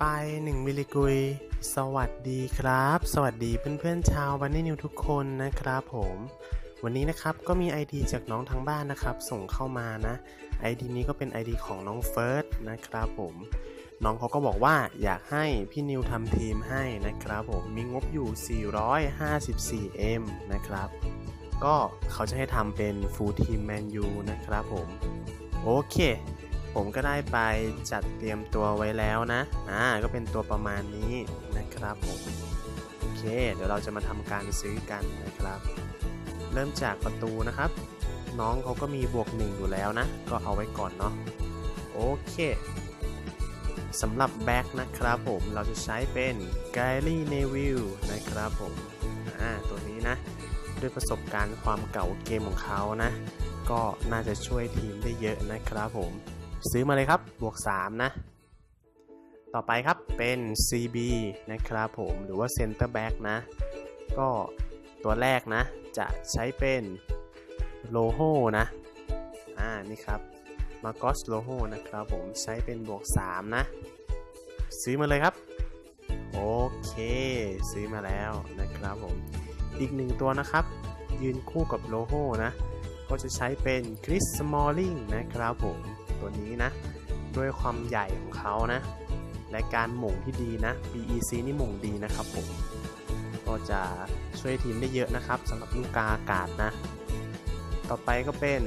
ไป 1 มิลลิกุย สวัสดีครับ สวัสดีเพื่อนๆชาวบันนี่นิวทุกคนนะครับผม วันนี้นะครับก็มี ID จากน้องทางบ้านนะครับ ส่งเข้ามานะ ID นี้ก็เป็น ID ของน้องเฟิร์สนะครับผม น้องเขาก็บอกว่าอยากให้พี่นิวทำทีมให้นะครับผม มีงบอยู่ 454M นะครับ ก็เขาจะให้ทำเป็น Full Team Man U นะครับผม โอเค ผมก็ได้ไปจัดเตรียมตัวไว้แล้วนะ อ่า ก็เป็นตัวประมาณนี้นะครับผม โอเค เดี๋ยวเราจะมาทำการซื้อกันนะครับ เริ่มจากประตูนะครับ น้องเขาก็มีบวกหนึ่งอยู่แล้วนะ ก็เอาไว้ก่อนเนาะ โอเคสำหรับแบ็คนะครับผม เราจะใช้เป็นไกลี่เนวิลนะครับผม อ่า ตัวนี้นะ ด้วยประสบการณ์ความเก่าเกมของเขานะ ก็น่าจะช่วยทีมได้เยอะนะครับผม ซื้อมาเลยครับ บวก 3 นะ ต่อไปครับเป็น CB นะครับผม หรือว่า Center Back นะ ก็ตัวแรกนะ จะใช้เป็นโลโ o นะ อ่า นี่ครับ มาโกสโลโ o นะครับผม ใช้เป็นบวก 3 นะ ซื้อมาเลยครับ โอเค ซื้อมาแล้วนะครับผม อีกหนึ่งตัวนะครับ ยืนคู่กับโลโ o นะ ก็จะใช้เป็นคริสสมอลลิงนะครับผม ตัวนี้นะ ด้วยความใหญ่ของเขานะ และการหม่งที่ดีนะ BEC นี่หม่งดีนะครับผม ก็จะช่วยทีมได้เยอะนะครับสำหรับลูกกาอากาศนะ ต่อไปก็เป็น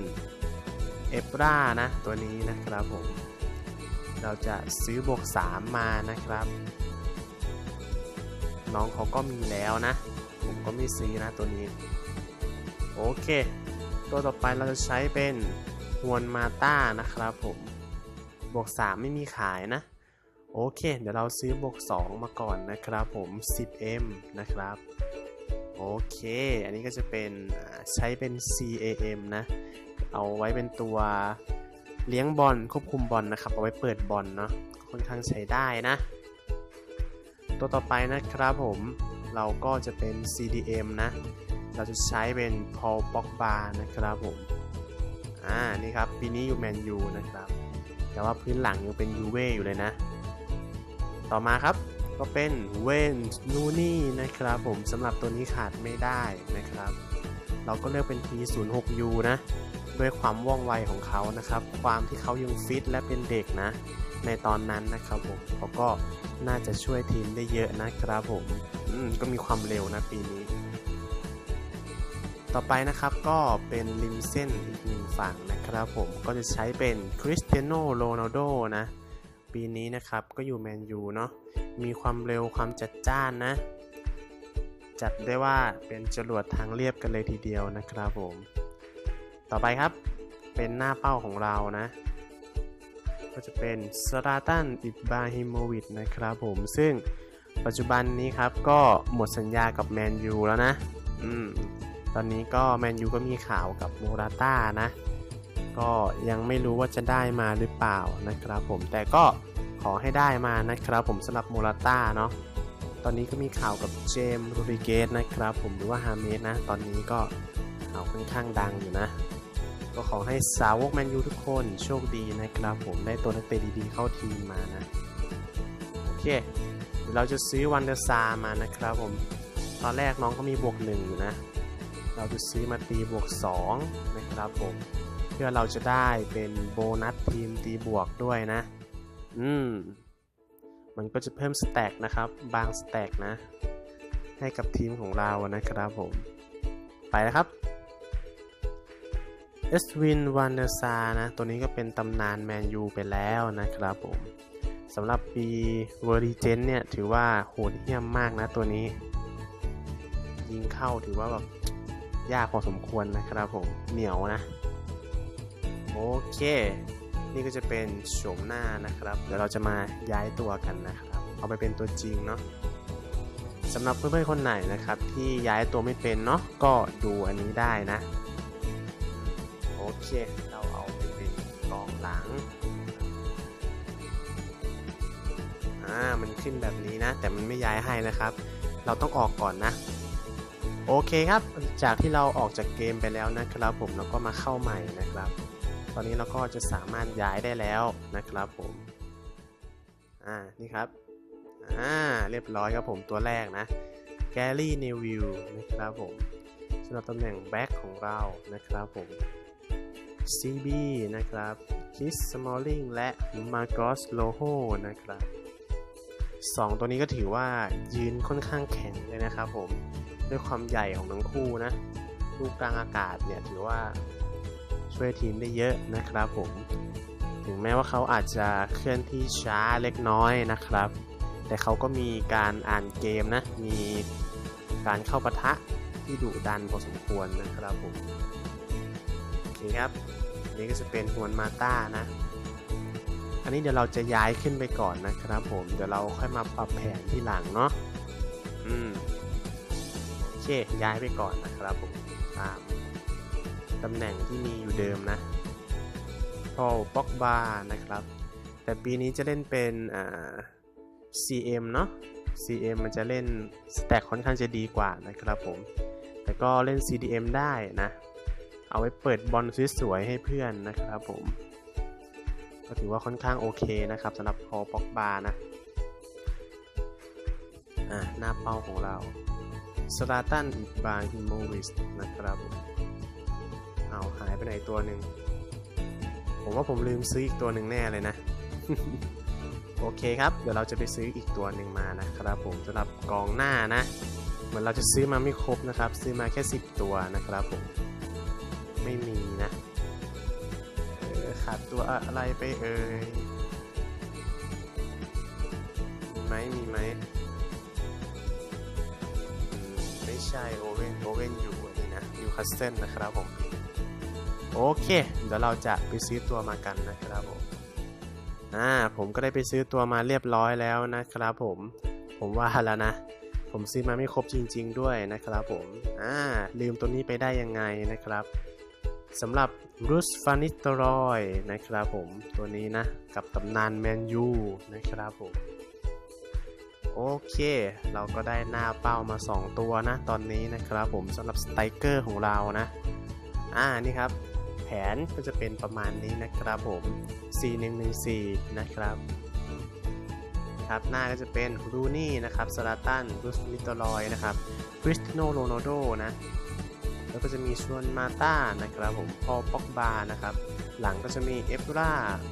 เอฟรานะ ตัวนี้นะครับผม เราจะซื้อบวก 3 มานะครับ น้องเขาก็มีแล้วนะ ผมก็ไม่ซื้อนะตัวนี้ โอเค ตัวต่อไปเราจะใช้เป็น ฮวนมาต้านะครับผม บวก 3 ไม่มีขายนะ โอเค เดี๋ยวเราซื้อบวก 2 มาก่อนนะครับผม 10M นะครับ โอเค อันนี้ก็จะเป็นใช้เป็น CAM นะ เอาไว้เป็นตัวเลี้ยงบอลควบคุมบอลนะครับ เอาไว้เปิดบอลเนาะค่อนข้างใช้ได้นะ ตัวต่อไปนะครับผมเราก็จะเป็น CDM นะ เราจะใช้เป็นพอลป็อกบานะครับผม อ่านี่ครับปีนี้อยู่แมนยูนะครับ แต่ว่าพื้นหลังยังเป็นยูเว่อยู่เลยนะ ต่อมาครับก็เป็นเวนนูนี่นะครับผมสำหรับตัวนี้ขาดไม่ได้นะครับ เราก็เลือกเป็น P06U นะด้วยความว่องไวของเขานะครับ ความที่เขายังฟิตและเป็นเด็กนะ ในตอนนั้นนะครับผมเขาก็น่าจะช่วยทีมได้เยอะนะครับผมอืมก็มีความเร็วนะปีนี้ ต่อไปนะครับก็เป็นริมเส้นอีกหนึ่งฝั่งนะครับผมก็จะใช้เป็นคริสเตียโนโรนัลโดนะปีนี้นะครับก็อยู่แมนยูเนาะมีความเร็วความจัดจ้านนะ จัดได้ว่าเป็นจรวดทางเรียบกันเลยทีเดียวนะครับผม ต่อไปครับเป็นหน้าเป้าของเรานะ ก็จะเป็นสตาตันอิบราฮิโมวิชนะครับผมซึ่งปัจจุบันนี้ครับก็หมดสัญญากับแมนยูแล้วนะ อืม ตอนนี้ก็แมนยูก็มีข่าวกับโมราต้านะ ก็ยังไม่รู้ว่าจะได้มาหรือเปล่านะครับผมแต่ก็ขอให้ได้มานะครับผมสำหรับโมราต้าเนาะตอนนี้ก็มีข่าวกับเจมส์โรดิเกสนะครับผมหรือว่าฮาเมสนะ ตอนนี้ก็ข่าวค่อนข้างดังอยู่นะ ก็ขอให้สาวกแมนยูทุกคนโชคดีนะครับผมได้ตัวนักเตะดีๆเข้าทีมมานะ โอเคเดี๋ยวเราจะซื้อวันเดอร์ซามานะครับผม ตอนแรกน้องเขามีบวกหนึ่งอยู่นะ เราจะซื้อมาตีบวก 2 นะครับผม เพื่อเราจะได้เป็นโบนัสทีมตีบวกด้วยนะ อืม มันก็จะเพิ่มสแต็กนะครับ บางสแต็กนะ ให้กับทีมของเรานะครับผม ไปนะครับเอสวินวันเดอร์ซานะ ตัวนี้ก็เป็นตำนานแมนยูไปแล้วนะครับผมสำหรับปีเวอร์ดิเจนเนี่ย ถือว่าโหดเหี้ยมมากนะตัวนี้ ยิงเข้าถือว่าแบบ ยากพอสมควรนะครับผมเหนียวนะ โอเค นี่ก็จะเป็นโฉมหน้านะครับเดี๋ยวเราจะมาย้ายตัวกันนะครับ เอาไปเป็นตัวจริงเนาะสำหรับเพื่อนๆคนไหนนะครับ ที่ย้ายตัวไม่เป็นเนาะก็ดูอันนี้ได้นะ โอเค เราเอาไปเป็นกองหลังอ่ามันขึ้นแบบนี้นะ แต่มันไม่ย้ายให้นะครับ เราต้องออกก่อนนะ โอเคครับ จากที่เราออกจากเกมไปแล้วนะครับผมแล้วก็มาเข้าใหม่นะครับ ตอนนี้เราก็จะสามารถย้ายได้แล้วนะครับผม อ่า นี่ครับ อ่า เรียบร้อยครับผมตัวแรกนะแกลลี่เนวิลนะครับผมสำหรับตำแหน่งแบ็คของเรานะครับผม CB นะครับคิสสมอลลิงและมาร์กอสโลโฮนะครับสองตัวนี้ก็ถือว่ายืนค่อนข้างแข็งเลยนะครับผม ด้วยความใหญ่ของทั้งคู่นะลูกกลางอากาศเนี่ยถือว่าช่วยทีมได้เยอะนะครับผม ถึงแม้ว่าเขาอาจจะเคลื่อนที่ช้าเล็กน้อยนะครับ แต่เขาก็มีการอ่านเกมนะ มีการเข้าปะทะที่ดุดันพอสมควรนะครับผมโอเคครับนี่ก็จะเป็นฮวนมาต้านะ อันนี้เดี๋ยวเราจะย้ายขึ้นไปก่อนนะครับผม เดี๋ยวเราค่อยมาปรับแผนที่หลังเนาะ อืม เค ย้ายไปก่อนนะครับผมตามตำแหน่งที่มีอยู่เดิมนะพอป็อกบานะครับ แต่ปีนี้จะเล่นเป็นอ่า CM เนาะ CM มันจะเล่นสแต็กค่อนข้างจะดีกว่านะครับผม แต่ก็เล่น CDM ได้นะ เอาไว้เปิดบอลสวยๆให้เพื่อนนะครับผม ก็ถือว่าค่อนข้างโอเคนะครับสำหรับพอปอกบานะ อ่าหน้าเป้าของเรา สลาตันอิบราฮิโมวิชนะครับผมเอาหายไปไหนตัวหนึ่ง ผมว่าผมลืมซื้ออีกตัวหนึ่งแน่เลยนะ โอเคครับ เดี๋ยวเราจะไปซื้ออีกตัวหนึ่งมานะครับผมสำหรับกองหน้านะ เหมือนเราจะซื้อมาไม่ครบนะครับ ซื้อมาแค่ 10 ตัวนะครับผม ไม่มีนะขาดตัวอะไรไปเอ่ย มีไหมมีไหม ใช่โอเว่นโอเว่นอยู่นนี้นะนิวคาสเซิลนะครับผมโอเค เดี๋ยวเราจะไปซื้อตัวมากันนะครับผมอ่าผมก็ได้ไปซื้อตัวมาเรียบร้อยแล้วนะครับผมผมว่าแล้วนะ ผมซื้อมาไม่ครบจริง ๆ ด้วยนะครับผมอ่าลืมตัวนี้ไปได้ยังไงนะครับสำหรับรูซฟานิตรอยนะครับผมตัวนี้นะ กับตำนานแมนยูนะครับผม โอเค เราก็ได้หน้าเป้ามา 2 ตัวนะ ตอนนี้นะครับผมสำหรับสไตรเกอร์ของเรานะ อ่านี่ครับ แผนก็จะเป็นประมาณนี้นะครับผม 4114 นะครับครับหน้าก็จะเป็นรูนี่นะครับสลาตันบรูสลิตลอยนะครับคริสติโนโรนัลโดนะ แล้วก็จะมีชวนมาต้านะครับผมพอป็อกบานะครับ หลังก็จะมีเอฟรา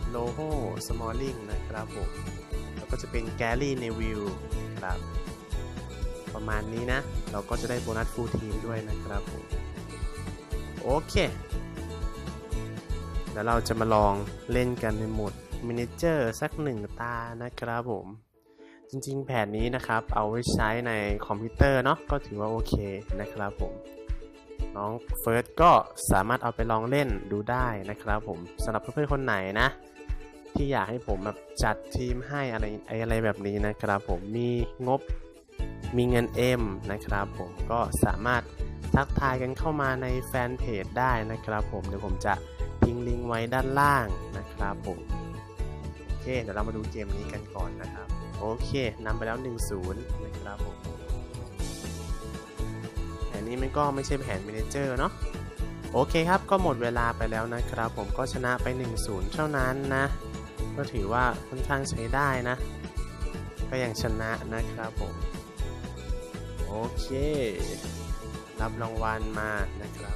โลโฮสมอลลิงนะครับผม ก็จะเป็นแกลลี่เนวิลครับ ประมาณนี้นะ เราก็จะได้โบนัสฟูลทีมด้วยนะครับผมโอเค เดี๋ยวเราจะมาลองเล่นกันในโหมดมินิเจอร์สักหนึ่งตานะครับผม จริงๆ แผนนี้นะครับ เอาไว้ใช้ในคอมพิวเตอร์เนาะก็ถือว่าโอเคนะครับผม น้องเฟิร์สก็สามารถเอาไปลองเล่นดูได้นะครับผมสำหรับเพื่อนๆคนไหนนะ ที่อยากให้ผมแบบจัดทีมให้อะไรอะไรแบบนี้นะครับผมมีงบมีเงินเอ็มนะครับผมก็สามารถทักทายกันเข้ามาในแฟนเพจได้นะครับผมเดี๋ยวผมจะทิ้งลิงก์ไว้ด้านล่างนะครับผมโอเคเดี๋ยวเรามาดูเกมนี้กันก่อนนะครับโอเคนำไปแล้ว 1-0 นะครับผมแผนนี้มันก็ไม่ใช่แผนเมนเจอร์เนาะโอเคครับก็หมดเวลาไปแล้วนะครับผมก็ชนะไป 1-0 เท่านั้นนะ ก็ถือว่าค่อนข้างใช้ได้นะ ก็ยังชนะนะครับผม โอเค รับรางวัลมานะครับ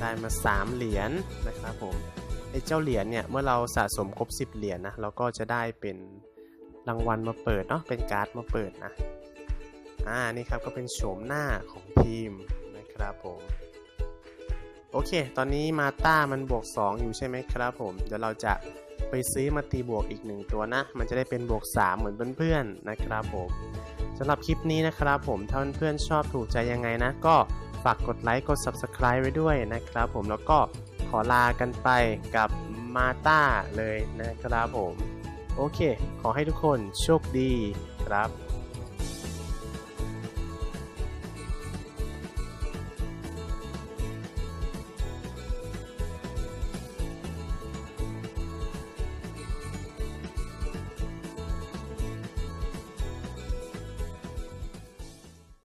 ได้มา 3 เหรียญนะครับผมไอ้เจ้าเหรียญเนี่ยเมื่อเราสะสมครบ 10 เหรียญนะเราก็จะได้เป็นรางวัลมาเปิดเนาะเป็นการ์ดมาเปิดนะอ่านี่ครับก็เป็นโฉมหน้าของทีมนะครับผม โอเค ตอนนี้มาต้ามันบวก 2 อยู่ใช่ไหมครับผม เดี๋ยวเราจะไปซื้อมาตีบวกอีกหนึ่งตัวนะ มันจะได้เป็นบวก 3 เหมือนเพื่อนๆนะครับผมสำหรับคลิปนี้นะครับผม ถ้าเพื่อนๆชอบถูกใจยังไงนะ ก็ฝากกดไลค์ กด Subscribe ไว้ด้วยนะครับผม แล้วก็ขอลากันไปกับมาต้าเลยนะครับผม โอเค ขอให้ทุกคนโชคดีครับ